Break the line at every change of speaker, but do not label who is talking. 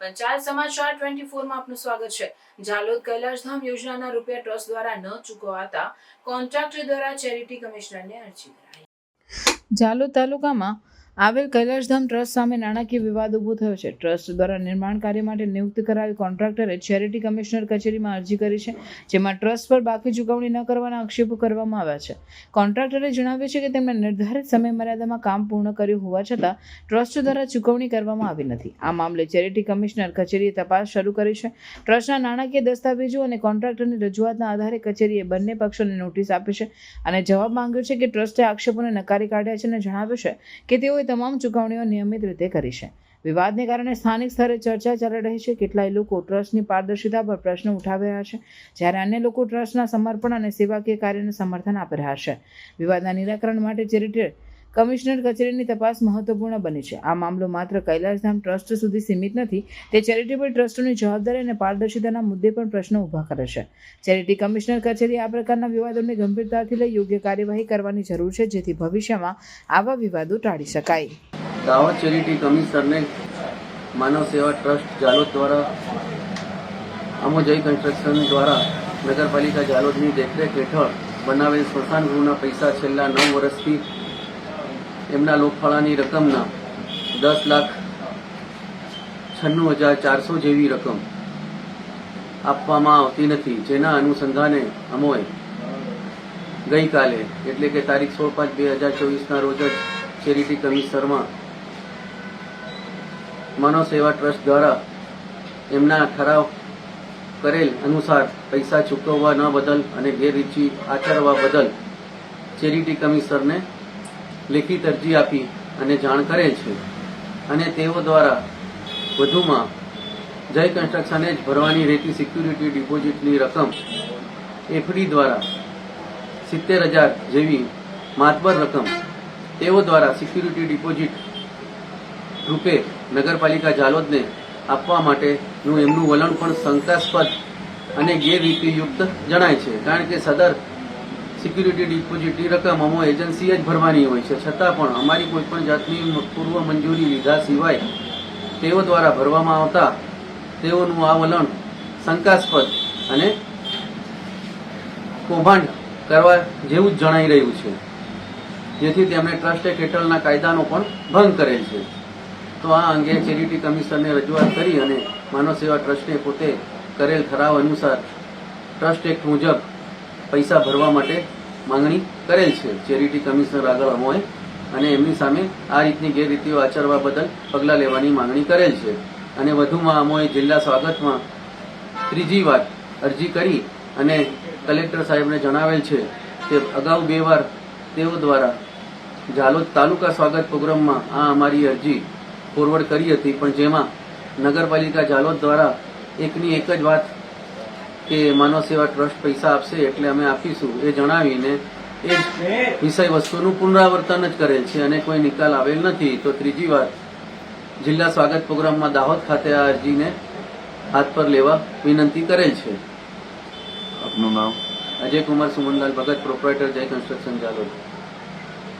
પંચાયત સમાચાર ટ્વેન્ટી ફોરમાં આપનું સ્વાગત છે. ઝાલોદ કૈલાશધામ યોજનાના રૂપિયા ટ્રસ્ટ દ્વારા ન ચૂકવાતા કોન્ટ્રાક્ટર દ્વારા ચેરિટી કમિશનરને અરજી કરાઈ. ઝાલોદ તાલુકામાં આવેલ કૈલાશધામ ટ્રસ્ટ સામે નાણાકીય વિવાદ ઊભો થયો છે. ટ્રસ્ટ દ્વારા નિર્માણ કાર્ય માટે નિયુક્ત કરાયેલ કોન્ટ્રાક્ટરે ચેરિટી કમિશનર કચેરીમાં અરજી કરી છે, જેમાં ટ્રસ્ટ પર બાકી ચૂકવણી ન કરવાના આક્ષેપો કરવામાં આવ્યા છે. કોન્ટ્રાક્ટરે જણાવ્યું છે કે તેમણે નિર્ધારિત સમયમર્યાદામાં કામ પૂર્ણ કર્યું હોવા છતાં ટ્રસ્ટ દ્વારા ચૂકવણી કરવામાં આવી નથી. આ મામલે ચેરિટી કમિશનર કચેરીએ તપાસ શરૂ કરી છે. ટ્રસ્ટના નાણાકીય દસ્તાવેજો અને કોન્ટ્રાક્ટરની રજૂઆતના આધારે કચેરીએ બંને પક્ષોને નોટિસ આપી છે અને જવાબ માંગ્યો છે કે ટ્રસ્ટે આક્ષેપોને નકારી કાઢ્યા છે અને જણાવ્યું છે કે તેઓએ તમામ ચૂકવણીઓ નિયમિત રીતે કરી વિવાદને કારણે સ્થાનિક સ્તરે ચર્ચા ચાલી રહી છે. કેટલાય લોકો ટ્રસ્ટની પારદર્શિતા પર પ્રશ્ન ઉઠાવી રહ્યા છે, જ્યારે અન્ય લોકો ટ્રસ્ટના સમર્પણ અને સેવાકીય કાર્યને સમર્થન આપી રહ્યા છે. વિવાદના નિરાકરણ માટે ચેરિટી કમિશનર કચેરીની તપાસ મહત્વપૂર્ણ બની છે. આ મામલો માત્ર કૈલાસધામ ટ્રસ્ટ સુધી સીમિત નથી, તે ચેરિટેબલ ટ્રસ્ટોની જવાબદારી અને પારદર્શિતાના મુદ્દે પણ પ્રશ્નો ઊભા કરે છે. ચેરિટી કમિશનર કચેરી આ પ્રકારના વિવાદોને ગંભીરતાથી લઈ યોગ્ય કાર્યવાહી કરવાની જરૂર છે, જેથી ભવિષ્યમાં આવા વિવાદો ટાળી શકાય.
દાહોદ ચેરિટી કમિશનરને માનવ સેવા ટ્રસ્ટ જાલોદ દ્વારા અમોજય કન્સ્ટ્રક્શન દ્વારા નગરપાલિકા જાલોદની દેખરેખ હેઠળ બનાવેલ સ્મશાન ગૃહના પૈસા છેલ્લા નવ વર્ષથી એમના લોકફાળાની રકમના દસ લાખ છન્નું હજાર ચારસો જેવી રકમ આપવામાં આવતી નથી, જેના અનુસંધાને અમોએ ગઈકાલે, એટલે કે તારીખ સોળ પાંચ બે હજાર ચોવીસના રોજ જ ચેરિટી કમિશનરમાં માનવ સેવા ટ્રસ્ટ દ્વારા એમના ઠરાવ કરેલ અનુસાર પૈસા ચૂકવવા ન બદલ અને ગેરરીતિ આચરવા બદલ ચેરિટી કમિશનરને લેખિત અરજી આપી અને જાણ કરે છે. અને તેઓ દ્વારા વધુમાં જય કન્સ્ટ્રક્શને જ ભરવાની રહેતી સિક્યુરિટી ડિપોઝિટની રકમ એફડી દ્વારા સિત્તેર હજાર જેવી માતબર રકમ તેઓ દ્વારા સિક્યુરિટી ડિપોઝિટ રૂપે નગરપાલિકા જાલોદને આપવા માટેનું એમનું વલણ પણ શંકાસ્પદ અને ગેરરીતિયુક્ત જણાય છે. કારણ કે સદર સિક્યુરિટી ડિપોઝિટની રકમ અમો એજન્સીએ જ ભરવાની હોય છે. છતાં પણ અમારી કોઈપણ જાતની પૂર્વ મંજૂરી લીધા સિવાય તેઓ દ્વારા ભરવામાં આવતા તેઓનું આ વલણ શંકાસ્પદ અને કૌભાંડ કરવા જેવું જ જણાઈ રહ્યું છે. જેથી તેમણે ટ્રસ્ટ એક્ટ હેઠળના કાયદાનો પણ ભંગ કરેલ છે. તો આ અંગે ચેરિટી કમિશનરને રજૂઆત કરી અને માનવ સેવા ટ્રસ્ટે પોતે કરેલ ઠરાવ અનુસાર ટ્રસ્ટ એક્ટ મુજબ પૈસા ભરવા માટે માંગણી કરેલ છે. ચેરિટી કમિશનર આગળ અમોએ અને એમની સામે આ રીતની ગેરરીતિઓ આચરવા બદલ પગલાં લેવાની માંગણી કરેલ છે. અને વધુમાં અમોએ જિલ્લા સ્વાગતમાં ત્રીજી વાર અરજી કરી અને કલેક્ટર સાહેબને જણાવેલ છે કે અગાઉ બે વાર તેઓ દ્વારા ઝાલોદ તાલુકા સ્વાગત પ્રોગ્રામમાં આ અમારી અરજી ફોરવર્ડ કરી હતી. પણ જેમાં નગરપાલિકા ઝાલોદ દ્વારા એકની એક જ વાત કે માનવ સેવા ટ્રસ્ટ પૈસા આપશે એટલે અમે આપીશું. એ જણાવીને એ વિષય વસ્તુનું પુનરાવર્તન જ કરેલ છે અને કોઈ નિકાલ આવેલ નથી. તો ત્રીજી વાર જિલ્લા સ્વાગત પ્રોગ્રામમાં દાહોદ ખાતે આ અરજીને હાથ પર લેવા વિનંતી કરેલ છે.
આપનું નામ?
Ajay Kumar Sumanlal Bhagat proprietor Jay construction Jhalod.